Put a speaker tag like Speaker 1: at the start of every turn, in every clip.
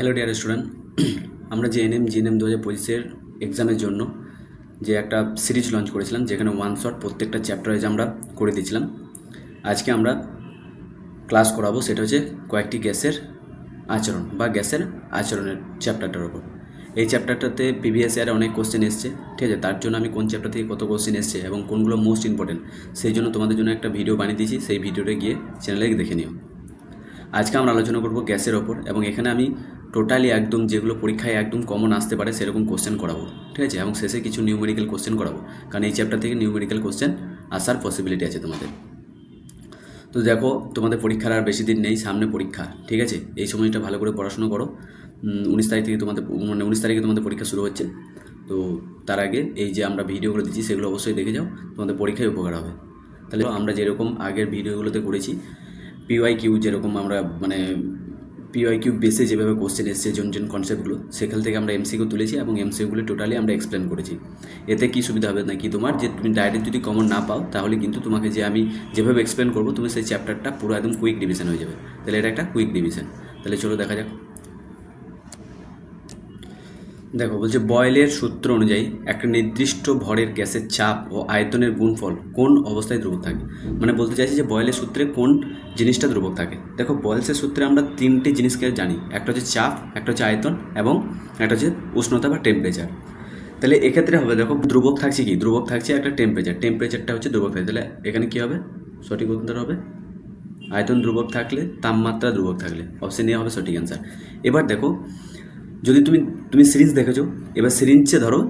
Speaker 1: Hello dear student, আমরা যে NM GNM দু হাজার পঁচিশের এক্সামের জন্য যে একটা সিরিজ লঞ্চ করেছিলাম, যেখানে ওয়ান শট প্রত্যেকটা চ্যাপ্টার ওয়াইজ আমরা করে দিয়েছিলাম, আজকে আমরা ক্লাস করাবো সেটা হচ্ছে কয়েকটি গ্যাসের আচরণ বা গ্যাসের আচরণের চ্যাপ্টারটার ওপর এই চ্যাপ্টারটাতে প্রিভিয়াস ইয়ারে অনেক কোশ্চেন এসছে, ঠিক আছে? তার জন্য আমি কোন চ্যাপ্টার থেকে কত কোশ্চেন এসছে এবং কোনগুলো মোস্ট ইম্পর্টেন্ট সেই জন্য তোমাদের জন্য একটা ভিডিও বানিয়ে দিয়েছি, সেই ভিডিওটা গিয়ে চ্যানেলে দেখে নিও। আজকে আমরা আলোচনা করব গ্যাসের ওপর এবং এখানে আমি টোটালি একদম যেগুলো পরীক্ষায় একদম কমন আসতে পারে, সেরকম কোশ্চেন করাবো, ঠিক আছে? এবং শেষে কিছু নিউমেরিক্যাল কোশ্চেন করাবো, কারণ এই চ্যাপ্টার থেকে নিউমেরিক্যাল কোশ্চেন আসার পসিবিলিটি আছে তোমাদের। তো দেখো, তোমাদের পরীক্ষার আর বেশি দিন নেই, সামনে পরীক্ষা, ঠিক আছে? এই সময়টা ভালো করে পড়াশোনা করো। উনিশ তারিখ থেকে তোমাদের মানে উনিশ তারিখে তোমাদের পরীক্ষা শুরু হচ্ছে। তো তার আগে এই যে আমরা ভিডিওগুলো দিচ্ছি, সেগুলো অবশ্যই দেখে যাও, তোমাদের পরীক্ষায় উপকার হবে। তাহলে আমরা যেরকম আগের ভিডিওগুলোতে করেছি পিওয়াই কিউ যেরকম আমরা মানে পিওয়াই কিউ বেসে যেভাবে কোশ্চেন এসছে, জন জন কনসেপ্টগুলো সেখান থেকে আমরা এমসিকিউ তুলেছি এবং এমসিকিউগুলো টোটালি আমরা এক্সপ্লেন করেছি। এতে কী সুবিধা হবে না কি তোমার? যে তুমি ডাইরেক্ট যদি কমন না পাও, তাহলে কিন্তু তোমাকে যে আমি যেভাবে এক্সপ্লেন করব, তুমি সেই চ্যাপ্টারটা পুরো একদম কুইক ডিভিশন হয়ে যাবে। তাহলে এটা একটা কুইক ডিভিশন তাহলে চলো দেখা যাক। দেখো, বলছে বয়েলের সূত্র অনুযায়ী একটা নির্দিষ্ট ভরের গ্যাসের চাপ ও আয়তনের গুণফল কোন অবস্থায় ধ্রুবক থাকে? মানে বলতে চাইছি যে বয়েলের সূত্রে কোন জিনিসটা ধ্রুবক থাকে? দেখো, বয়েলসের সূত্রে আমরা তিনটি জিনিসকে জানি। একটা হচ্ছে চাপ, একটা হচ্ছে আয়তন এবং একটা হচ্ছে উষ্ণতা বা টেম্পারেচার তাহলে এক্ষেত্রে হবে, দেখো, ধ্রুবক থাকছে কি? ধ্রুবক থাকছে একটা টেম্পারেচার টেম্পারেচারটা হচ্ছে ধ্রুবক থাকে। তাহলে এখানে কী হবে? সঠিক উত্তর হবে? আয়তন ধ্রুবক থাকলে, তাপমাত্রা ধ্রুবক থাকলে। অপশন এ হবে সঠিক অ্যান্সার এবার দেখো যদি তুমি তুমি সিরিঞ্জ দেখেছ, এবার সিরিঞ্জে ধরো,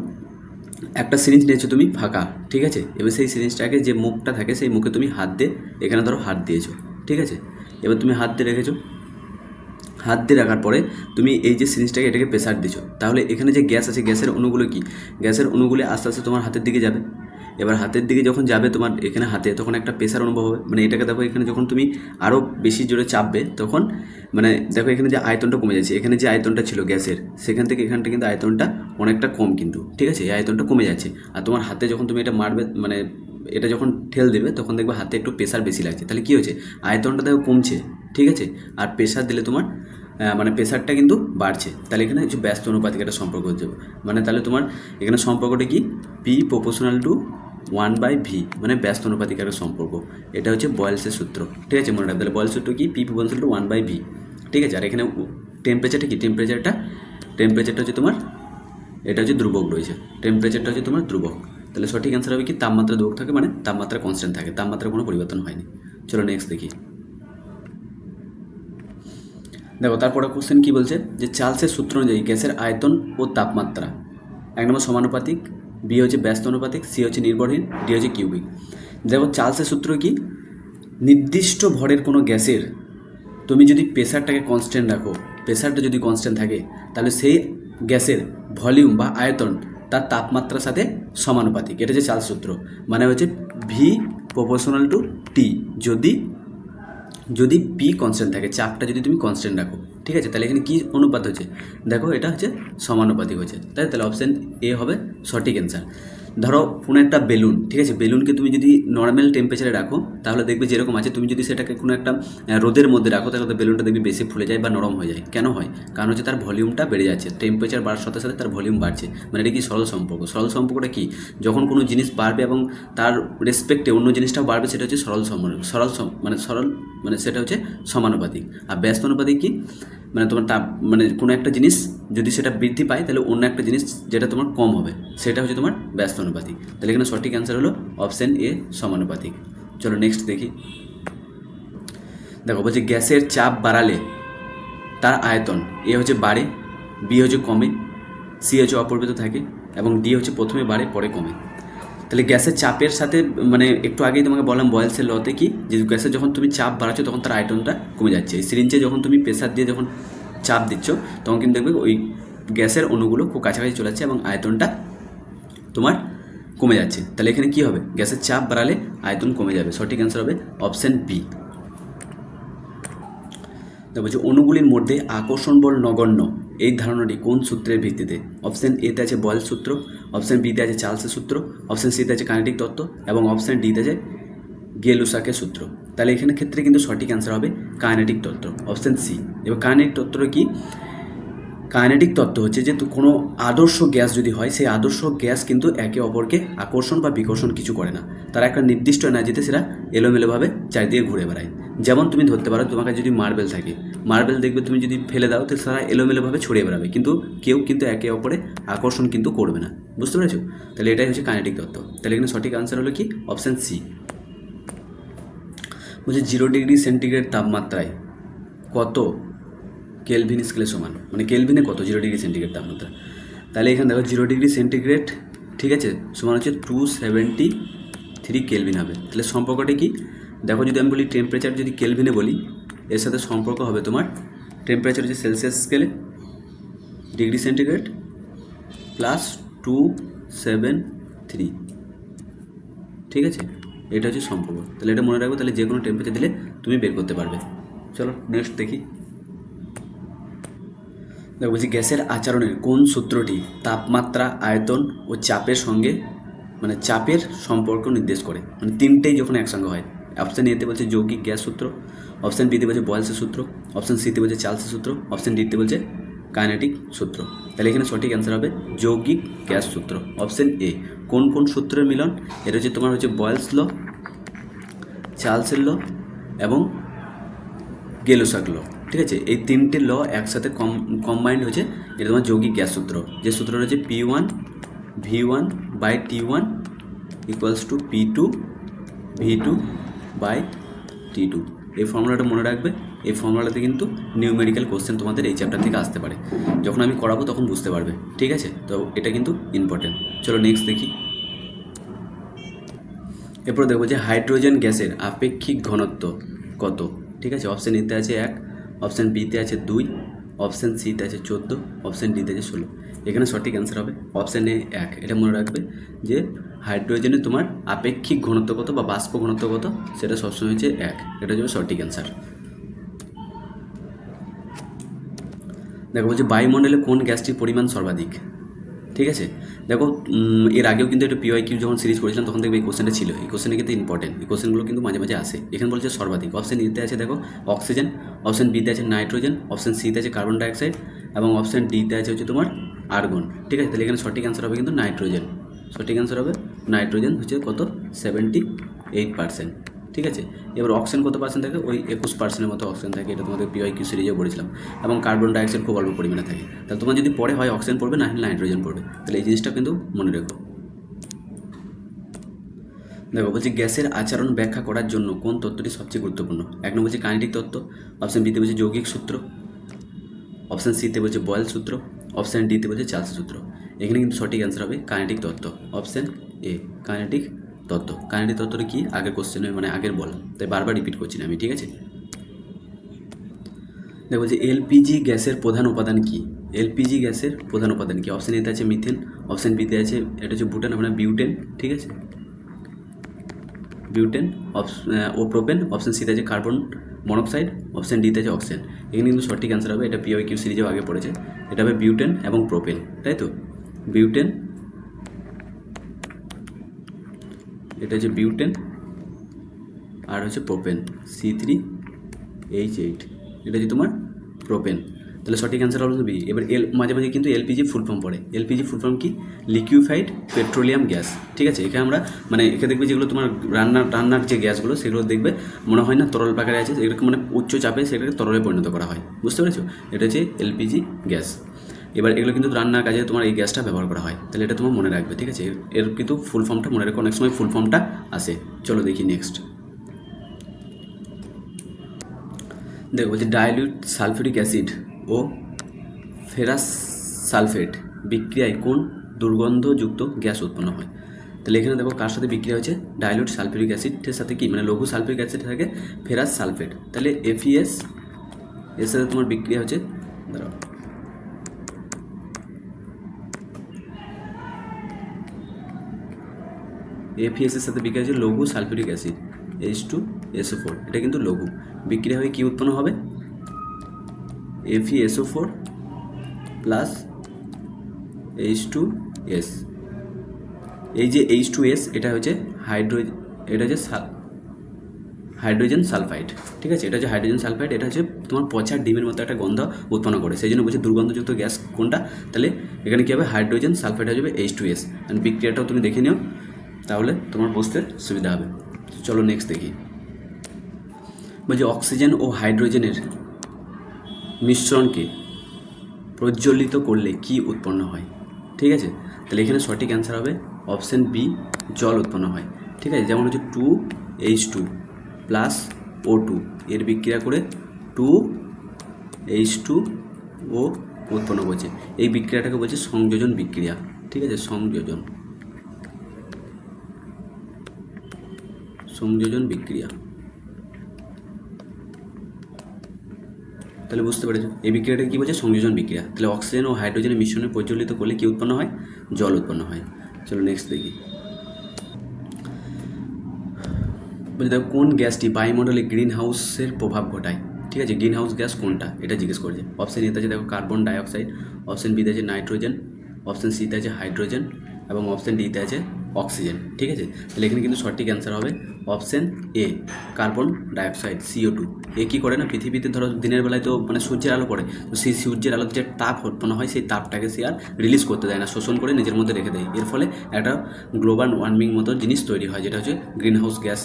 Speaker 1: একটা সিরিঞ্জ নিয়েছো তুমি ফাঁকা, ঠিক আছে? এবার সেই সিরিঞ্জটাকে যে মুখটা থাকে, সেই মুখে তুমি হাত দিয়ে, এখানে ধরো হাত দিয়েছ, ঠিক আছে? এবার তুমি হাত দিয়ে রেখেছো, হাত দিয়ে রাখার পরে তুমি এই যে সিরিঞ্জটাকে এটাকে প্রেসার দিছো তাহলে এখানে যে গ্যাস আছে, গ্যাসের অণুগুলো কি? গ্যাসের অণুগুলো আস্তে আস্তে তোমার হাতের দিকে যাবে এবার হাতের দিকে যখন যাবে তোমার এখানে হাতে, তখন একটা প্রেসার অনুভব হবে। মানে এটাকে দেখো এখানে যখন তুমি আরও বেশি জোরে চাপবে, তখন মানে দেখো এখানে যে আয়তনটা কমে যাচ্ছে, এখানে যে আয়তনটা ছিল গ্যাসের, সেখান থেকে এখানটা কিন্তু আয়তনটা অনেকটা কম কিন্তু, ঠিক আছে? এই আয়তনটা কমে যাচ্ছে। আর তোমার হাতে যখন তুমি এটা মারবে মানে এটা যখন ঠেল দেবে, তখন দেখবে হাতে একটু প্রেসার বেশি লাগছে। তাহলে কী হচ্ছে আয়তনটা দেখো কমছে, ঠিক আছে? আর প্রেসার দিলে তোমার মানে প্রেসারটা কিন্তু বাড়ছে। তাহলে এখানে কিছু ব্যস্ত অনুপাতিক একটা সম্পর্ক হচ্ছে। মানে তাহলে তোমার এখানে সম্পর্কটা কি? P proportional to one by V মানে ব্যস্ত অনুপাতিক একটা সম্পর্ক। এটা হচ্ছে বয়েলসের সূত্র। ঠিক আছে, মনে রাখবে, তাহলে বয়েল সূত্র কি? P proportional to one by V ঠিক আছে, আর এখানে টেম্পারেচারটা কি? টেম্পারেচারটা টেম্পারেচারটা হচ্ছে তোমার, এটা হচ্ছে ধ্রুবক রয়েছে। টেম্পারেচারটা হচ্ছে তোমার ধ্রুবক। তাহলে সঠিক অ্যান্সার হবে কি? তাপমাত্রা ধ্রুবক থাকে মানে তাপমাত্রা কনস্ট্যান্ট থাকে। তাপমাত্রা কোনো পরিবর্তন হয়নি। চলো নেক্সট দেখি। দেখো, তারপরে কোশ্চেন কি বলছে? যে চার্লসের সূত্র অনুযায়ী গ্যাসের আয়তন ও তাপমাত্রা। এক নম্বর সমানুপাতিক। বি হচ্ছে ব্যস্ত অনুপাতিক সি হচ্ছে নির্ভরহীন ডি হচ্ছে কিউবিক দেখো চার্লসের সূত্র কি? নির্দিষ্ট ভরের কোনো গ্যাসের তুমি যদি প্রেশারটাকে কনস্ট্যান্ট রাখো প্রেশারটা যদি কনস্ট্যান্ট থাকে, তাহলে সেই গ্যাসের ভলিউম বা আয়তন তার তাপমাত্রার সাথে সমানুপাতিক। এটা হচ্ছে চার্লস সূত্র। মানে হচ্ছে ভি প্রপোর্শনাল টু টি যদি যদি পি কনস্ট্যান্ট থাকে, চাপটা যদি তুমি কনস্ট্যান্ট রাখো ঠিক আছে, তাহলে এখানে কী অনুপাত হচ্ছে দেখো, এটা হচ্ছে সমানুপাতিক হচ্ছে তাই তাহলে অপশান এ হবে সঠিক অ্যান্সার ধরো কোনো একটা বেলুন, ঠিক আছে? বেলুনকে তুমি যদি নর্মাল টেম্পারেচারে রাখো, তাহলে দেখবে যেরকম আছে, তুমি যদি সেটাকে কোনো একটা রোদের মধ্যে রাখো, তাহলে বেলুনটা দেখবি বেশি ফুলে যায় বা নরম হয়ে যায়। কেন হয়? কারণ হচ্ছে তার ভলিউমটা বেড়ে যাচ্ছে টেম্পারেচার বাড়ার সাথে সাথে তার ভলিউম বাড়ছে। মানে এটা কি সরল সম্পর্ক? সরল সম্পর্কটা কি? যখন কোনো জিনিস বাড়বে এবং তার রেসপেক্টে অন্য জিনিসটাও বাড়বে, সেটা হচ্ছে সরল সম্পর্ক সরল মানে সরল মানে সেটা হচ্ছে সমানুপাতিক। আর ব্যস্ত অনুপাতিক কি? মানে তোমার তাপ মানে কোনো একটা জিনিস যদি সেটা বৃদ্ধি পায়, তাহলে অন্য একটা জিনিস যেটা তোমার কম হবে, সেটা হচ্ছে তোমার ব্যস্ত অনুপাতিক। তাহলে এখানে সঠিক অ্যান্সার হলো অপশান এ সমানুপাতিক। চলো নেক্সট দেখি। দেখো, বলছে গ্যাসের চাপ বাড়ালে তার আয়তন, এ হচ্ছে বাড়ে, বি হচ্ছে কমে, সি হচ্ছে অপরিবর্তিত থাকে, এবং ডি হচ্ছে প্রথমে বাড়ে, পরে কমে। তাহলে গ্যাসের চাপের সাথে মানে একটু আগেই তোমাকে বললাম বয়েলসের লতে কি, যে গ্যাসের যখন তুমি চাপ বাড়াচ্ছ, তখন তার আয়তনটা কমে যাচ্ছে। সিরিঞ্জে যখন তুমি প্রেসার দিয়ে যখন চাপ দিচ্ছ, তখন কিন্তু দেখবে ওই গ্যাসের অণুগুলো খুব কাছাকাছি চলে যাচ্ছে এবং আয়তনটা তোমার কমে যাচ্ছে। তাহলে এখানে কী হবে? গ্যাসের চাপ বাড়ালে আয়তন কমে যাবে। সঠিক অ্যান্সার হবে অপশান বি তো বলছে অণুগুলির মধ্যে আকর্ষণ বল নগণ্য, এই ধারণাটি কোন সূত্রের ভিত্তিতে? অপশান এতে আছে বয়েল সূত্র অপশান বিতে আছে চার্লসের সূত্র অপশান সিতে আছে কানেটিক তত্ত্ব এবং অপশান ডিতে আছে গেলুসাকের সূত্র। তাহলে এখানে ক্ষেত্রে কিন্তু সঠিক অ্যান্সার হবে কাইনেটিক তত্ত্ব অপশান সি এবার কাইনেটিক তত্ত্বটা কি? কাইনেটিক তত্ত্ব হচ্ছে যে কোনো আদর্শ গ্যাস যদি হয়, সেই আদর্শ গ্যাস কিন্তু একে অপরকে আকর্ষণ বা বিকর্ষণ কিছু করে না। তারা একটা নির্দিষ্ট এনার্জিতে সেটা এলোমেলোভাবে চারিদিকে ঘুরে বেড়ায়। যেমন তুমি ধরতে পারো তোমাকে যদি মার্বেল থাকে মার্বেল দেখবে তুমি যদি ফেলে দাও তাহলে তারা এলোমেলোভাবে ছড়িয়ে বেড়াবে। কিন্তু কেউ কিন্তু একে অপরে আকর্ষণ কিন্তু করবে না। বুঝতে পেরেছ? তাহলে এটাই হচ্ছে কাইনেটিক তত্ত্ব। তাহলে এখানে সঠিক আনসার হলো কি? অপশান সি বলছে জিরো ডিগ্রি সেন্টিগ্রেড তাপমাত্রায় কত কেলভিন স্কেলে সমান? মানে কেলভিনে কত? জিরো ডিগ্রি সেন্টিগ্রেড তাপমাত্রা তাহলে এখানে দেখো জিরো ডিগ্রি সেন্টিগ্রেড, ঠিক আছে, সমান হচ্ছে টু সেভেন্টি থ্রি কেলভিন হবে। তাহলে সম্পর্কটা কি? দেখো যদি আমি বলি টেম্পারেচার যদি কেলভিনে বলি, এর সাথে সম্পর্ক হবে তোমার টেম্পারেচার হচ্ছে সেলসিয়াস স্কেলে degree centigrade plus two seven three ঠিক আছে? এটা হচ্ছে সম্পর্ক তাহলে এটা মনে রাখবে, তাহলে যে কোনো টেম্পারেচার দিলে তুমি বের করতে পারবে। চলো নেক্সট দেখি। দেখো, বলছি গ্যাসের আচরণের কোন সূত্রটি তাপমাত্রা, আয়তন ও চাপের সঙ্গে মানে চাপের সম্পর্ক নির্দেশ করে? মানে তিনটেই যখন একসঙ্গে হয়। অপশান এতে বলছে যৌগিক গ্যাস সূত্র অপশান বিতে বলছে বয়েলসের সূত্র অপশান সিতে বলছে চার্লসের সূত্র অপশান ডিতে বলছে কাইনেটিক সূত্র। তাহলে এখানে সঠিক অ্যান্সার হবে যৌগিক গ্যাস সূত্র অপশান এ কোন কোন সূত্রের মিলন? এটা হচ্ছে তোমার হচ্ছে বয়েলস ল চার্লসের ল এবং গেলোসাক ল ঠিক আছে? এই তিনটে ল একসাথে কম কম্বাইন্ড হচ্ছে এটা তোমার যৌগিক গ্যাস সূত্র। যে সূত্রটা হচ্ছে P one V one by T one equals to P two V two by T two এই ফর্মুলাটা মনে রাখবে। এই ফর্মুলাতে কিন্তু নিউমেরিক্যাল কোশ্চেন তোমাদের এই চ্যাপ্টার থেকে আসতে পারে। যখন আমি করাবো তখন বুঝতে পারবে। ঠিক আছে? তো এটা কিন্তু ইম্পর্টেন্ট চলো নেক্সট দেখি। এরপর দেখব যে হাইড্রোজেন গ্যাসের আপেক্ষিক ঘনত্ব কত? ঠিক আছে? অপশান এতে আছে এক অপশান বিতে আছে দুই অপশান সিতে আছে চোদ্দ অপশান ডিতে আছে ষোলো। এখানে সঠিক অ্যান্সার হবে। অপশান এ এক। এটা মনে রাখবে যে হাইড্রোজেনে তোমার আপেক্ষিক ঘনত্ব কত বা বাষ্প ঘনত্ব কত? সেটা সবসময় হচ্ছে এক। এটা হচ্ছে সঠিক অ্যান্সার দেখো বলছে বায়ুমণ্ডলে কোন গ্যাসটির পরিমাণ সর্বাধিক? ঠিক আছে? দেখো এর আগেও কিন্তু একটা পিওয়াই কিউ যখন সিরিজ করেছিলাম, তখন দেখবে এই কোশ্চেনটা ছিল। এই কোশ্চেনটা কিন্তু ইম্পর্টেন্ট এই কোশ্চেনগুলো কিন্তু মাঝে মাঝে আসে। এখানে বলছে সর্বাধিক। অপশন এতে আছে, দেখো অক্সিজেন অপশন বিতে আছে নাইট্রোজেন অপশন সিতে আছে কার্বন ডাইঅক্সাইড এবং অপশন ডিতে আছে হচ্ছে তোমার আর্গন ঠিক আছে? তাহলে এখানে সঠিক অ্যান্সার হবে কিন্তু নাইট্রোজেন সঠিক অ্যান্সার হবে? নাইট্রোজেন হচ্ছে কত? সেভেন্টি এইট পার্সেন্ট ঠিক আছে? এবার অক্সিজেন কত পার্সেন্ট থাকে? ওই একুশ পার্সেন্টের মতো অক্সিজেন থাকে, এটা তোমাদের পিওয়াই কিউ সিরিজে পড়েছিলাম এবং কার্বন ডাইঅক্সাইড খুব অল্প পরিমাণে থাকে। তাহলে তোমার যদি পরে হয় অক্সিজেন পড়বে, না হলে নাইট্রোজেন পড়বে। তাহলে এই জিনিসটা কিন্তু মনে রেখো। দেখো, বলছি গ্যাসের আচরণ ব্যাখ্যা করার জন্য কোন তত্ত্বটি সবচেয়ে গুরুত্বপূর্ণ? এক নম্বর হচ্ছে কাইনেটিক তত্ত্ব অপশান বিতে বলছে যৌগিক সূত্র অপশান সিতে বলছে বয়েল সূত্র অপশান ডিতে বলছে চার্লস সূত্র। এখানে কিন্তু সঠিক অ্যান্সার হবে কাইনেটিক তত্ত্ব অপশান এ, কাইনেটিক তত্ত্ব। কাইনেটিক তত্ত্বটা কি? আগের কোশ্চেনে মানে আগের বল। তাই বারবার রিপিট করছি না আমি, ঠিক আছে? দেখো যে এলপিজি গ্যাসের প্রধান উপাদান কি? এলপিজি গ্যাসের প্রধান উপাদান কি? অপশান এতে আছে মিথেন অপশান বিতে আছে, এটা হচ্ছে বুটান মানে বিউটেন ঠিক আছে? বিউটেন ও প্রোপেন অপশান সিতে আছে কার্বন মনোক্সাইড অপশান ডিতে আছে অক্সিজেন এখানে কিন্তু সঠিক অ্যান্সার হবে, এটা পিওয়াই কিউ সিরিজেও আগে পড়েছে। এটা হবে বিউটেন এবং প্রোপেন তাই তো? বিউটেন এটা হচ্ছে বিউটেন, আর হচ্ছে propane, C three H eight. এটা হচ্ছে তোমার প্রোপেন। তাহলে সঠিক অ্যান্সার হলো বি। এবার এল, মাঝে মাঝে কিন্তু এলপিজি ফুল ফর্ম পড়ে। এলপিজি ফুল ফর্ম কি? লিকুইফাইড পেট্রোলিয়াম গ্যাস ঠিক আছে? এখানে আমরা মানে এখানে দেখবে যেগুলো তোমার রান্নার রান্নার যে গ্যাসগুলো সেগুলো দেখবে, মনে হয় না তরল পাকারে আছে এরকম মানে উচ্চ চাপে সেটাকে তরলে পরিণত করা হয়। বুঝতে পেরেছ? এটা হচ্ছে এলপিজি গ্যাস এবার এগুলো কিন্তু রান্নার কাজে তোমার এই গ্যাসটা ব্যবহার করা হয়। তাহলে এটা তোমার মনে রাখবে, ঠিক আছে? এর- কিন্তু ফুল ফর্মটা মনে রাখো, অনেক সময় ফুল ফর্মটা আসে। চলো দেখি নেক্সট দেখো, বলছি ডাইলিউট সালফিউরিক অ্যাসিড ও ফেরাস সালফেট বিক্রিয়ায় কোন দুর্গন্ধযুক্ত গ্যাস উৎপন্ন হয়? তাহলে এখানে দেখো কার সাথে বিক্রিয়া হচ্ছে ডাইলিউট সালফিউরিক অ্যাসিডের সাথে কি? মানে লঘু সালফিউরিক অ্যাসিড থাকে ফেরাস সালফেট তাহলে এফিএস এর সাথে তোমার বিক্রিয়া হচ্ছে, দাঁড়াও। এফিএস এর সাথে বিক্রিয়া হচ্ছে লঘু sulphuric acid H two SO four এটা কিন্তু লঘু। বিক্রিয়া হয়ে কী উৎপন্ন হবে? FeSO four plus H two S এই যে এইচ টু এস এটা হচ্ছে হাইড্রো, এটা হচ্ছে হাইড্রোজেন সালফাইড, ঠিক আছে? এটা হচ্ছে হাইড্রোজেন সালফাইড, এটা হচ্ছে তোমার পচা ডিমের মতো একটা গন্ধ উৎপন্ন করে। সেই জন্য বলছে দুর্গন্ধযুক্ত গ্যাস কোনটা? তাহলে এখানে কী হবে? হাইড্রোজেন সালফাইড হয়ে যাবে এইচ টু এস বিক্রিয়াটাও তুমি দেখে নিও। তাহলে তোমার বুঝতে সুবিধা হবে। চলো নেক্সট দেখি। বলছে অক্সিজেন ও হাইড্রোজেনের মিশ্রণকে প্রজ্বলিত করলে কি উৎপন্ন হয়? ঠিক আছে? তাহলে এখানে সঠিক অ্যান্সার হবে অপশান বি জল উৎপন্ন হয়। ঠিক আছে? যেমন হচ্ছে two H two plus O two এর বিক্রিয়া করে টু এইচ টু ও উৎপন্ন করছে। এই বিক্রিয়াটাকে বলছে সংযোজন বিক্রিয়া। ঠিক আছে? সংযোজন। সংযোজন বিক্রিয়া। তাহলে বুঝতে পেরেছ? এই বিক্রিয়াটা কী বলছে? সংযোজন বিক্রিয়া। তাহলে অক্সিজেন ও হাইড্রোজেনের মিশ্রণে প্রজ্বলিত করলে কী উৎপন্ন হয়? জল উৎপন্ন হয়। চলো নেক্সট দেখি। বলছি দেখো, কোন গ্যাসটি বায়ুমণ্ডলে গ্রিন হাউসের প্রভাব ঘটায়? ঠিক আছে গ্রিন হাউস গ্যাস কোনটা? এটা জিজ্ঞেস করছে। অপশান এতে আছে, দেখো, কার্বন ডাইঅক্সাইড, অপশান বিতে আছে নাইট্রোজেন, অপশান সিতে আছে হাইড্রোজেন এবং অপশান ডিতে আছে অক্সিজেন। ঠিক আছে? তাহলে এখানে কিন্তু সঠিক অ্যান্সার হবে option A, carbon dioxide CO two এ কী করে না? পৃথিবীতে ধরো দিনের বেলায় তো মানে সূর্যের আলো পড়ে। তো সেই সূর্যের আলোতে যে তাপ উৎপন্ন হয়, সেই তাপটাকে সে আর রিলিজ করতে দেয় না, শোষণ করে নিজের মধ্যে রেখে দেয়। এর ফলে একটা গ্লোবাল ওয়ার্মিং মতো জিনিস তৈরি হয়, যেটা হচ্ছে গ্রিন হাউস গ্যাস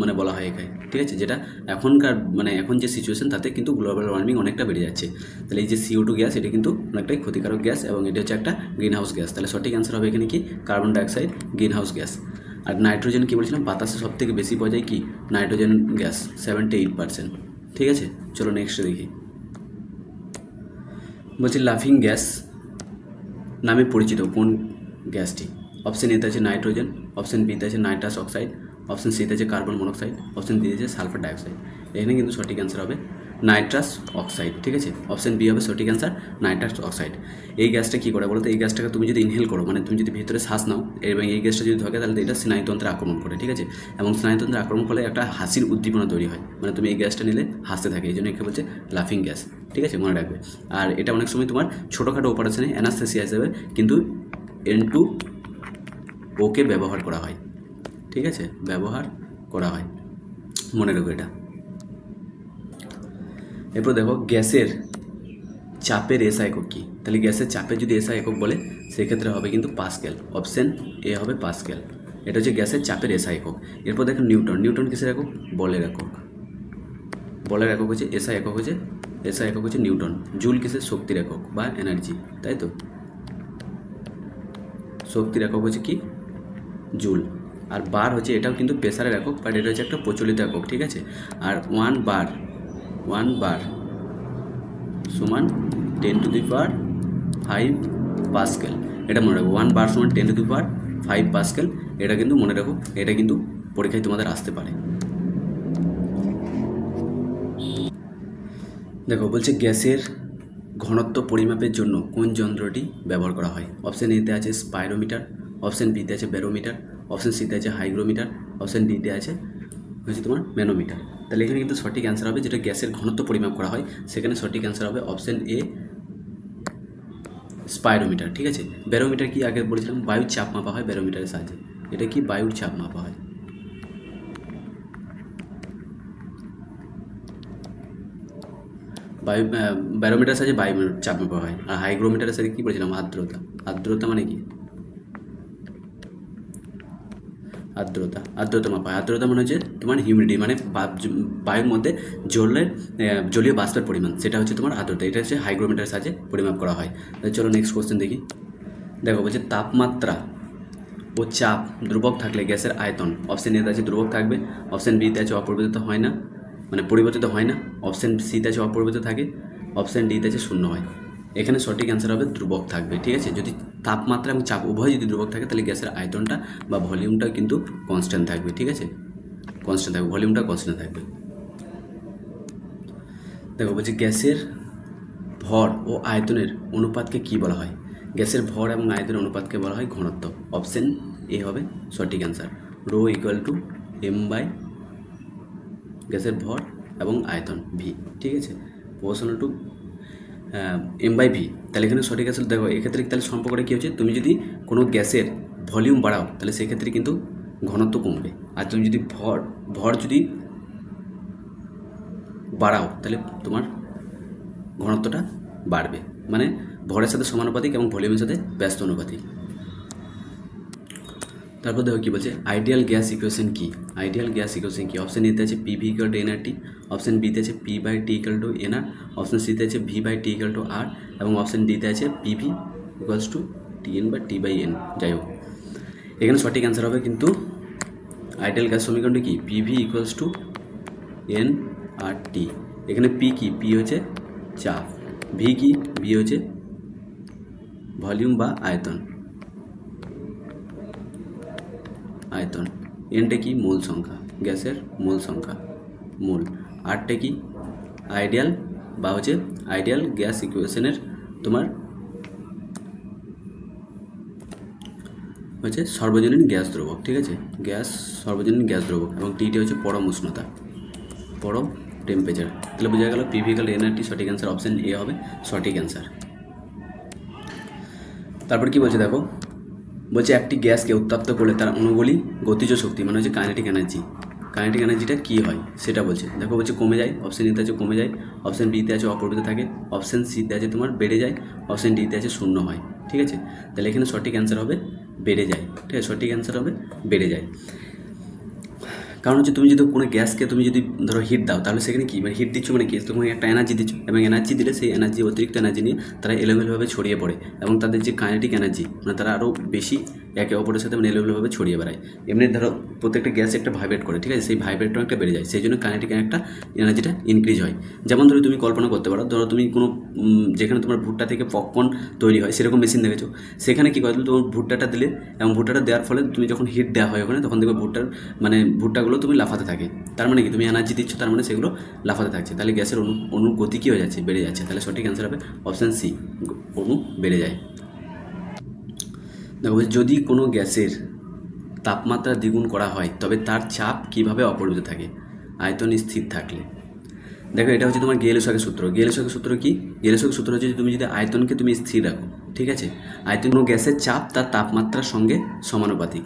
Speaker 1: মানে বলা হয় এখানে ঠিক আছে? যেটা এখনকার মানে এখন যে সিচুয়েশন তাতে কিন্তু গ্লোবাল ওয়ার্মিং অনেকটা বেড়ে যাচ্ছে। তাহলে এই যে সিও টু গ্যাস এটা কিন্তু অনেকটাই ক্ষতিকারক গ্যাস এবং এটা হচ্ছে একটা গ্রিন হাউস গ্যাস তাহলে সঠিক অ্যান্সার হবে এখানে কি? Carbon dioxide greenhouse gas আর নাইট্রোজেন কী বলছিলাম? বাতাসে সব থেকে বেশি পাওয়া যায় কি? Nitrogen gas seventy eight percent ঠিক আছে? চলো নেক্সট দেখি। বলছি লাফিং গ্যাস নামে পরিচিত কোন গ্যাসটি? অপশন এতে আছে নাইট্রোজেন অপশন বিতে আছে নাইট্রাস অক্সাইড অপশন সিতে আছে কার্বন মনোক্সাইড অপশন ডিতে আছে সালফার ডাইঅক্সাইড এখানে কিন্তু সঠিক অ্যান্সার হবে। নাইট্রাস অক্সাইড, ঠিক আছে? অপশান বি হবে সঠিক অ্যান্সার, নাইট্রাস অক্সাইড। এই গ্যাসটা কী করে বলো তো এই গ্যাসটাকে তুমি যদি ইনহেল করো মানে তুমি যদি ভিতরে শ্বাস নাও, এবং এই গ্যাসটা যদি ধকে তাহলে এটা স্নায়ুতন্ত্রে আক্রমণ করে, ঠিক আছে? এবং স্নায়ুতন্ত্রে আক্রমণ ফলে একটা হাসির উদ্দীপনা তৈরি হয়। মানে তুমি এই গ্যাসটা নিলে হাসতে থাকে, এই জন্য একে বলছে লাফিং গ্যাস ঠিক আছে? মনে রাখবে। আর এটা অনেক সময় তোমার ছোটোখাটো অপারেশনে অ্যানাস্থেসিয়া হিসেবে কিন্তু এন টু ওকে ব্যবহার করা হয়, ঠিক আছে? ব্যবহার করা হয়। মনে রাখবে এটা। এরপর দেখো গ্যাসের চাপের এসা একক কী? তাহলে গ্যাসের চাপের যদি এসা একক বলে, সেক্ষেত্রে হবে কিন্তু পাসকেল। অপশান এ হবে পাসকেল। এটা হচ্ছে গ্যাসের চাপের এসা একক। এরপর দেখো নিউটন। নিউটন কিসের একক? বলের একক। বলের একক হচ্ছে এসা একক হচ্ছে এসা একক হচ্ছে নিউটন। জুল কিসের? শক্তির একক বা এনার্জি, তাই তো? শক্তির একক হচ্ছে কি? জুল। আর বার হচ্ছে এটাও কিন্তু প্রেসারের একক, বাট এটা হচ্ছে একটা প্রচলিত একক, ঠিক আছে? আর ওয়ান বার ওয়ান বার সমান ten to the power five pascal. এটা মনে রাখো, ওয়ান বার সমান ten to the power five pascal. এটা কিন্তু মনে রাখো, এটা কিন্তু পরীক্ষায় তোমাদের আসতে পারে। দেখো, বলছে গ্যাসের ঘনত্ব পরিমাপের জন্য কোন যন্ত্রটি ব্যবহার করা হয়? অপশান এতে আছে স্পাইরোমিটার, অপশান বিতে আছে ব্যারোমিটার, অপশান সিতে আছে হাইগ্রোমিটার, অপশান ডিতে আছে হচ্ছে তোমার ম্যানোমিটার। তাহলে এখানে কিন্তু সঠিক অ্যান্সার হবে, যেটা গ্যাসের ঘনত্ব পরিমাপ করা হয়। সেখানে সঠিক অ্যান্সার হবে অপশান এ স্পাইরোমিটার ঠিক আছে? ব্যারোমিটার কি আগে বলেছিলাম? বায়ুর চাপ মাপা হয় ব্যারোমিটারের সাহায্যে। এটা কি? বায়ুর চাপ মাপা হয়। বায়ু ব্যারোমিটার সাহায্যে বায়ু চাপ মাপা হয়। আর হাইগ্রোমিটারের সাথে কী বলেছিলাম? আর্দ্রতা। আর্দ্রতা মানে কি? আর্দ্রতা আর্দ্রতা মাপা আর্দ্রতা মানে হচ্ছে তোমার হিউমিডিটি মানে বায়ুর মধ্যে জলের জলীয় বাষ্পের পরিমাণ, সেটা হচ্ছে তোমার আর্দ্রতা। এটা হচ্ছে হাইগ্রোমিটারের সাহায্যে পরিমাপ করা হয়। তাহলে চলো নেক্সট কোশ্চেন দেখি। দেখো, বলছে তাপমাত্রা ও চাপ, ধ্রুবক থাকলে গ্যাসের আয়তন। অপশান এতে আছে ধ্রুবক থাকবে অপশান বিতে আছে অপরিবর্তিত হয় না মানে পরিবর্তিত হয় না। অপশান সিতে আছে অপরিবর্তিত থাকে অপশান ডিতে আছে শূন্য হয়। এখানে সঠিক অ্যান্সার হবে ধ্রুবক থাকবে, ঠিক আছে? যদি তাপমাত্রা এবং চাপ উভয় যদি ধ্রুবক থাকে, তাহলে গ্যাসের আয়তনটা বা ভলিউমটা কিন্তু কনস্ট্যান্ট থাকবে, ঠিক আছে? কনস্ট্যান্ট থাকবে, ভলিউমটা কনস্ট্যান্ট থাকবে। দেখো, বলছি গ্যাসের ভর ও আয়তনের অনুপাতকে কি বলা হয়? গ্যাসের ভর এবং আয়তনের অনুপাতকে বলা হয় ঘনত্ব। অপশন এ হবে সঠিক answer rho equal to M by গ্যাসের ভর এবং আয়তন ভি ঠিক আছে? Proportional to M by V তাহলে এখানে সঠিক আছে দেখো, এক্ষেত্রে তাহলে সম্পর্কটা কী হচ্ছে? তুমি যদি কোনো গ্যাসের ভলিউম বাড়াও, তাহলে সেক্ষেত্রে কিন্তু ঘনত্ব কমবে। আর তুমি যদি ভর ভর যদি বাড়াও, তাহলে তোমার ঘনত্বটা বাড়বে। মানে ভরের সাথে সমানুপাতিক এবং ভলিউমের সাথে ব্যস্ত অনুপাতিক। তারপর দেখো কী বলছে আইডিয়াল গ্যাস ইকুয়েশন কি? আইডিয়াল গ্যাস ইকুয়েশন কি? অপশন এতে আছে P V equal to NR T option বিতে আছে P by T equal to NR option সিতে আছে V by T equal to R এবং অপশন ডিতে আছে P V equals to T N বা টি বাই এন যাই হোক। এখানে সঠিক অ্যান্সার হবে কিন্তু আইডিয়াল গ্যাস সমীকরণটি কি? P V equals to N R T এখানে পি কি? পি হচ্ছে চাপ। ভি কি? ভি হচ্ছে ভলিউম বা আয়তন। আয়তন। এনটা কি মূল সংখ্যা? গ্যাসের মূল সংখ্যা। মূল। আরটা কি আইডিয়াল বা হচ্ছে আইডিয়াল গ্যাস ইকুয়েশনের তোমার হচ্ছে সর্বজনীন গ্যাস দ্রবক, ঠিক আছে? গ্যাস, সর্বজনীন গ্যাস দ্রবক এবং টিটা হচ্ছে পরম উষ্ণতা, পরম টেম্পারেচার তাহলে বোঝা গেল পিভিক্যাল এনআরটি সঠিক অ্যান্সার অপশন এ হবে, সঠিক অ্যান্সার তারপর কি বলছে দেখো? বলছে একটি গ্যাসকে উত্তপ্ত করলে তার অনুগুলি গতিজ শক্তি মানে হচ্ছে কাইনেটিক এনার্জি কাইনেটিক এনার্জিটা কী হয়? সেটা বলছে। দেখো বলছে কমে যায় অপশান এতে আছে কমে যায় অপশান বিতে আছে অপরিবর্তিত থাকে অপশান সিতে আছে তোমার বেড়ে যায় অপশান ডিতে আছে শূন্য হয়। ঠিক আছে? তাহলে এখানে সঠিক অ্যান্সার হবে, বেড়ে যায়। ঠিক আছে? সঠিক অ্যান্সার হবে, বেড়ে যায়। কারণ হচ্ছে তুমি যদি কোনো গ্যাসকে তুমি যদি ধরো হিট দাও, তাহলে সেখানে কি? মানে হিট দিচ্ছ মানে কি? তুমি একটা এনার্জি দিচ্ছ এবং এনার্জি দিলে সেই এনার্জি অতিরিক্ত এনার্জি নিয়ে তারা এলোমেলোভাবে ছড়িয়ে পড়ে এবং তাদের যে কাইনেটিক এনার্জি মানে তারা আরও বেশি একে অপরের সাথে এলোমেলোভাবে ছড়িয়ে বেড়ায়। এমনি ধরো প্রত্যেকটা গ্যাস একটা ভাইব্রেট করে, ঠিক আছে? সেই ভাইব্রেটটা একটা বেড়ে যায়। সেই জন্য কাইনেটিক একটা এনার্জিটা ইনক্রিজ হয়। যেমন ধরো তুমি কল্পনা করতে পারো, ধরো তুমি কোনো যেখানে তোমার ভুট্টা থেকে পপকর্ন তৈরি হয়, সেরকম মেশিন দেখেছ। সেখানে কী করে তুমি তোমার ভুট্টাটা দিলে এবং ভুট্টাটা দেওয়ার ফলে তুমি যখন হিট দেওয়া হয় ওখানে, তখন দেখবে ভুট্টার মানে ভুট্টাগুলো তুমি লাফাতে থাকে। তার মানে কি? তুমি এনার্জি দিচ্ছ, তার মানে সেগুলো লাফাতে থাকছে। তাহলে গ্যাসের অনু, অনুগতি কী হয়ে যাচ্ছে? বেড়ে যাচ্ছে। তাহলে সঠিক অ্যান্সার হবে অপশান সি অনু বেড়ে যায়। যদি কোনো গ্যাসের তাপমাত্রা দ্বিগুণ করা হয়, তবে তার চাপ কীভাবে অপরিবৃত থাকে? আয়তন স্থির থাকলে। দেখো, এটা হচ্ছে তোমার গেলেশকের সূত্র। গেলেশকের সূত্র কি? গেলেশকের সূত্র হচ্ছে তুমি যদি আয়তনকে তুমি স্থির রাখো, ঠিক আছে? আয়তন কোনো গ্যাসের চাপ, তার তাপমাত্রার সঙ্গে সমানুপাতিক।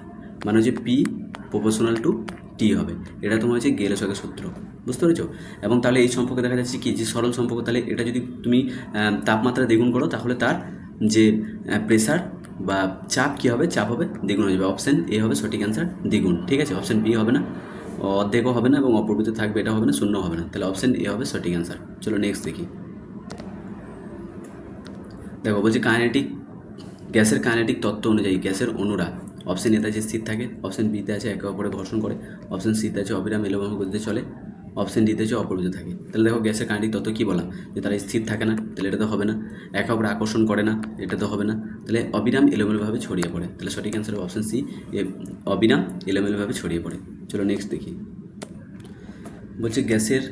Speaker 1: মানে হচ্ছে পি প্রপোর্শনাল টু টি হবে। এটা তোমার হচ্ছে গেলেশকের সূত্র। বুঝতে পেরেছ? এবং তাহলে এই সম্পর্কে দেখা যাচ্ছে কি? যে সরল সম্পর্ক, তাহলে এটা যদি তুমি তাপমাত্রা দ্বিগুণ করো, তাহলে তার যে প্রেসার বা চাপ কী হবে? চাপ হবে দ্বিগুণ হয়ে যাবে। অপশান এ হবে সঠিক অ্যান্সার দ্বিগুণ। ঠিক আছে? অপশান বি হবে না। অর্ধেকও হবে না এবং অপরিবৃত থাকবে এটা হবে না, শূন্য হবে না। তাহলে অপশান এ হবে সঠিক অ্যান্সার চলো নেক্সট দেখি। দেখো, বলছি কাইনেটিক, গ্যাসের কাইনেটিক তত্ত্ব অনুযায়ী গ্যাসের অণুরা অপশন এতে আছে স্থির থাকে অপশন বিতে আছে একে অপরে ঘর্ষণ করে অপশান সিতে আছে অবিরাম এলোমেলো গতিতে চলে। অপশন ডিতে আছে অপরিবৃত থাকে। তাহলে দেখো গ্যাসের কাইনেটিক তত্ত্ব কী বলা? যে তারা স্থির থাকে না, তাহলে এটা তো হবে না। একে অপরে আকর্ষণ করে না, এটা তো হবে না। তাহলে অবিরাম এলোমেলোভাবে ছড়িয়ে পড়ে। তাহলে সঠিক অ্যান্সার অপশন সি অবিরাম এলোমেলোভাবে ছড়িয়ে পড়ে। চলো নেক্সট দেখি। বলছে গ্যাসের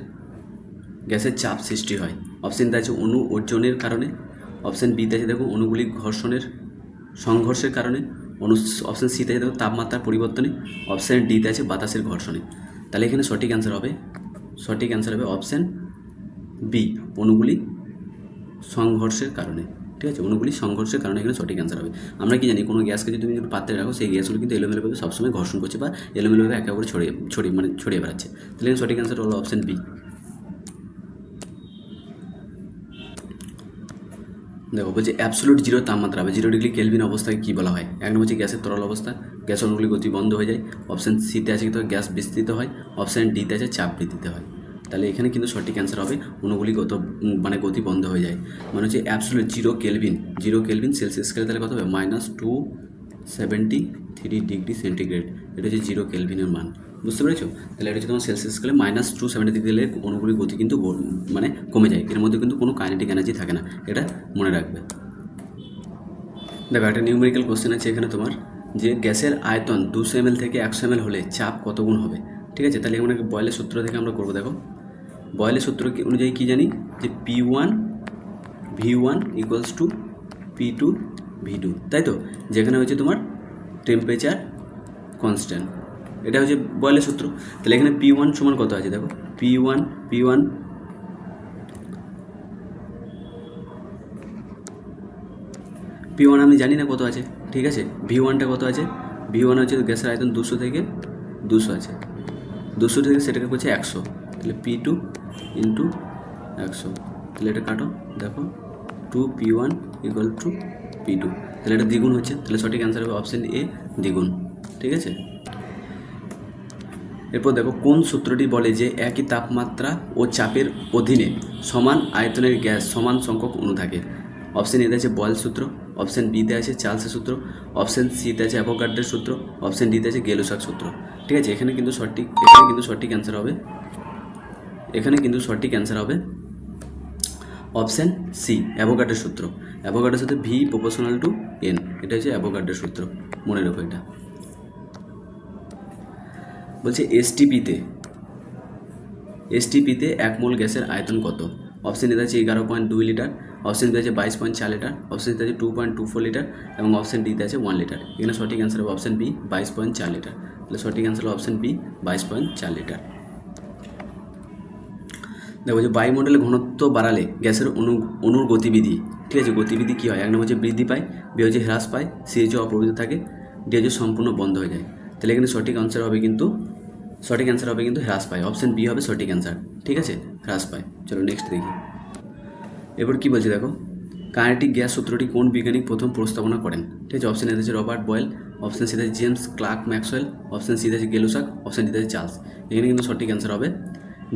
Speaker 1: গ্যাসের চাপ সৃষ্টি হয়। অপশানটা আছে অণু অর্জনের কারণে। অপশান বিতে আছে দেখো অণুগুলি ঘর্ষণের, সংঘর্ষের কারণে। অনু অপশান সিতে আছে দেখো তাপমাত্রার পরিবর্তনে। অপশান ডিতে আছে বাতাসের ঘর্ষণে। তাহলে এখানে সঠিক অ্যান্সার হবে সঠিক অ্যান্সার হবে অপশান বি অণুগুলি সংঘর্ষের কারণে। ঠিক আছে? অণুগুলি সংঘর্ষের কারণে এখানে সঠিক অ্যান্সার হবে। আমরা কি জানি, কোনো গ্যাসকে যদি তুমি পাত্রে রাখো, সেই গ্যাসগুলো কিন্তু এলোমেলোভাবে সবসময় ঘর্ষণ করছে বা এলোমেলোভাবে একে অপরে ছড়িয়ে ছড়িয়ে মানে ছড়িয়ে বেড়াচ্ছে। তাহলে সঠিক অ্যান্সার হলো অপশান বি দেখো, বলছে অ্যাবসোলুট জিরো তাপমাত্রা বা জিরো ডিগ্রি কেলভিন অবস্থাকে কী বলা হয়? এক নম্বর হচ্ছে গ্যাসের তরল অবস্থা। গ্যাস অনুগুলি গতি বন্ধ হয়ে যায়। অপশান সিতে আছে কিন্তু গ্যাস বিস্তৃত হয়। অপশান ডিতে আছে চাপ বৃদ্ধিতে হয়। তাহলে এখানে কিন্তু সঠিক অ্যান্সার হবে, অনুগুলি গত মানে গতি বন্ধ হয়ে যায়। মানে হচ্ছে absolute zero kelvin zero kelvin Celsius স্কেলে তাহলে কত হবে? Minus two seventy three degree centigrade এটা হচ্ছে জিরো কেলভিনের মান। বুঝতে পেরেছ? তাহলে এটা হচ্ছে তোমার সেলসিয়াস স্কেলে মাইনাস টু সেভেন্টি ডিগ্রি গেলে অনুগুলির গতি কিন্তু মানে কমে যায়। এর মধ্যে কিন্তু কোনো কাইনেটিক এনার্জি থাকে না। এটা মনে রাখবে। দেখো, একটা নিউমেরিক্যাল কোশ্চেন আছে এখানে তোমার, যে গ্যাসের আয়তন দুশো এমএল থেকে একশো এমএল হলে চাপ কত গুণ হবে? ঠিক আছে? তাহলে এখানে বয়েলের সূত্র থেকে আমরা করব, দেখো। বয়েলের সূত্র অনুযায়ী কী জানি? যে P one V one equals to P two V two তাই তো? যেখানে হচ্ছে তোমার টেম্পারেচার কনস্ট্যান্ট এটা হচ্ছে বয়েলের সূত্র। তাহলে এখানে পি ওয়ান সমান কত আছে দেখো? P one P one P one আমি জানি না কত আছে, ঠিক আছে? ভি ওয়ানটা কত আছে? ভি ওয়ান হচ্ছে গ্যাসের আয়তন দুশো থেকে দুশো আছে। দুশো থেকে সেটাকে করছে একশো। তাহলে পি টু ইন্টু একশো। তাহলে এটা কাটো, দেখো। Two P one equal to P two তাহলে এটা দ্বিগুণ হচ্ছে। তাহলে সঠিক অ্যান্সার হবে অপশান এ দ্বিগুণ। ঠিক আছে? এরপর দেখো, কোন সূত্রটি বলে যে একই তাপমাত্রা ও চাপের অধীনে সমান আয়তনের গ্যাস, সমান সংখ্যক অণু থাকে? অপশন এতে আছে বয়েল সূত্র অপশন বিতে আছে চার্লসের সূত্র অপশন সিতে আছে অ্যাভোগাড্রের সূত্র অপশন ডিতে আছে গেলুসাক সূত্র। ঠিক আছে, এখানে কিন্তু সঠিক, এখানে কিন্তু সঠিক অ্যান্সার হবে। এখানে কিন্তু সঠিক অ্যান্সার হবে অপশান সি অ্যাভোগাড্রের সূত্র। অ্যাভোগাড্রের সাথে ভি প্রপোর্শনাল টু এন এটা হচ্ছে অ্যাভোগাড্রের সূত্র। মনে রাখো এটা। বলছে এসটিপিতে এসটিপিতে এক মোল গ্যাসের আয়তন কত? অপশন এতে আছে এগারো পয়েন্ট দুই লিটার অপশন দিতে আছে বাইশ পয়েন্ট চার লিটার অপশন ডিতে আছে two point two four litre এবং অপশন ডিতে আছে ওয়ান লিটার। এখানে সঠিক অ্যান্সার হবে অপশন বি বাইশ পয়েন্ট চার লিটার। তাহলে সঠিক অ্যান্সার হবে অপশন বি বাইশ পয়েন্ট চার লিটার। দেখো যে বায়ুমণ্ডলে ঘনত্ব বাড়ালে গ্যাসের অনু অনুর গতিবিধি, ঠিক আছে? গতিবিধি কী হয়? এক নম্বর হচ্ছে বৃদ্ধি পায়, বি হচ্ছে হ্রাস পায়, সি হচ্ছে অপ্রবৃত থাকে, ডি হচ্ছে সম্পূর্ণ বন্ধ হয়ে যায়। তাহলে এখানে সঠিক অ্যান্সার হবে কিন্তু সঠিক অ্যান্সার হবে কিন্তু হ্রাস পায়। অপশন বি হবে সঠিক অ্যান্সার ঠিক আছে? হ্রাস পায়। চলো নেক্সট দেখি। এবার কী বলছে দেখো? কাইনেটিক গ্যাস সূত্রটি কোন বিজ্ঞানী প্রথম প্রস্তাবনা করেন? ঠিক আছে অপশন এতে রবার্ট বয়েল অপশান সিতে জেমস ক্লার্ক ম্যাক্সওয়েল অপশন সিতে আছে গেলুসাক অপশন ডিতে চার্লস। এখানে কিন্তু সঠিক অ্যান্সার হবে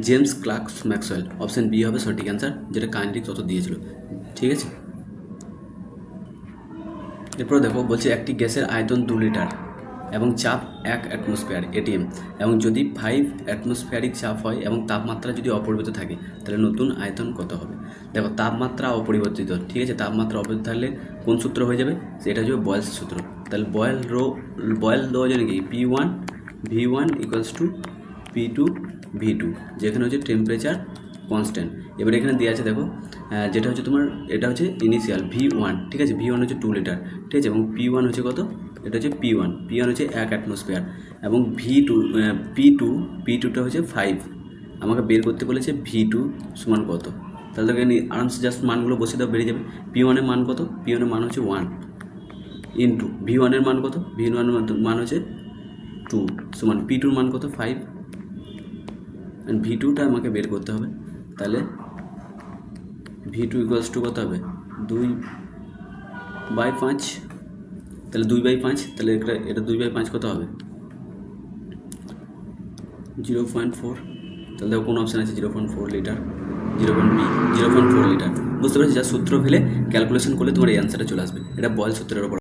Speaker 1: James Clerk Maxwell. Option B হবে সঠিক অ্যান্সার যেটা কাইনেটিক তত্ত্ব দিয়েছিল। ঠিক আছে? এরপর দেখো, বলছে একটি গ্যাসের আয়তন দু লিটার। এবং চাপ এক অ্যাটমসফিয়ার এটিএম এবং যদি ফাইভ অ্যাটমসফিয়ারিক চাপ হয় এবং তাপমাত্রা যদি অপরিবর্তিত থাকে, তাহলে নতুন আয়তন কত হবে? দেখো, তাপমাত্রা অপরিবর্তিত, ঠিক আছে? তাপমাত্রা অপরিবর্তিত থাকলে কোন সূত্র হয়ে যাবে? সেটা হচ্ছে বয়েলস সূত্র। তাহলে বয়েল রো বয়েল লো জানি কি P one V one equals to P two V two যেখানে হচ্ছে টেম্পারেচার কনস্ট্যান্ট এবার এখানে দেওয়া আছে, দেখো যেটা হচ্ছে তোমার, এটা হচ্ছে ইনিশিয়াল ভি ওয়ান ঠিক আছে? ভি ওয়ান হচ্ছে টু লিটার ঠিক আছে? এবং পি ওয়ান হচ্ছে কত? এটা হচ্ছে পি ওয়ান পি ওয়ান হচ্ছে এক অ্যাটমসফিয়ার এবং V two P two P টুটা হচ্ছে ফাইভ আমাকে বের করতে বলেছে ভি টু সমান কত। তাহলে তোকে আরামসে জাস্ট মানগুলো বসে দাও, বেরিয়ে যাবে। পি ওয়ানের মান কত? পি ওয়ানের মান হচ্ছে ওয়ান ইন্টু ভি ওয়ানের মান কত? ভি ওয়ানের মান হচ্ছে টু সমান পি টুর মান কত? ফাইভ অ্যান্ড ভি টুটা আমাকে বের করতে হবে। তাহলে ভি টু ইকুয়ালস টু কত হবে? দুই বাই পাঁচ তাহলে দুই বাই পাঁচ, তাহলে এটা এটা দুই বাই পাঁচ কত হবে? Zero point four. তাহলে দেখো কোনো অপশান আছে zero point four litre, zero point B, zero point four litre. বুঝতে পারছি? যা সূত্র ফেলে ক্যালকুলেশন করলে তোমার এই অ্যান্সারটা চলে আসবে। এটা বয়েল সূত্রের ওপর